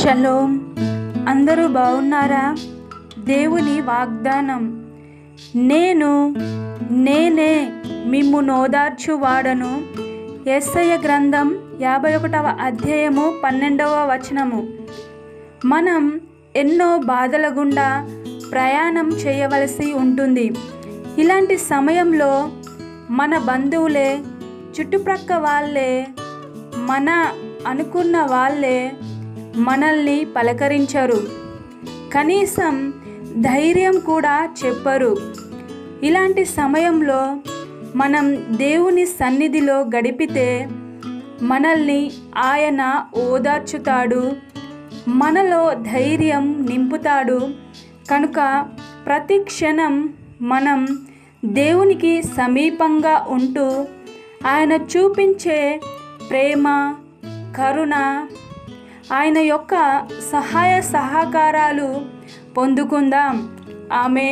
Shalom అందరూ బాగున్నారా దేవుని వాగ్దానం. నేను నేనే మిమ్ము నోదార్చువాడను. ఎస్ఐ గ్రంథం యాభై ఒకటవ అధ్యాయము పన్నెండవ వచనము. మనం ఎన్నో బాధల గుండా ప్రయాణం చేయవలసి ఉంటుంది. ఇలాంటి సమయంలో మన బంధువులే చుట్టుప్రక్క వాళ్ళే మన అనుకున్న వాళ్ళే మనల్ని పలకరించరు. కనీసం ధైర్యం కూడా చెప్పరు. ఇలాంటి సమయంలో మనం దేవుని సన్నిధిలో గడిపితే మనల్ని ఆయన ఓదార్చుతాడు మనలో ధైర్యం నింపుతాడు. కనుక ప్రతి క్షణం మనం దేవునికి సమీపంగా ఉంటూ ఆయన చూపించే ప్రేమ కరుణ ఆయన యొక్క సహాయ సహకారాలు పొందుకుందాం. ఆమె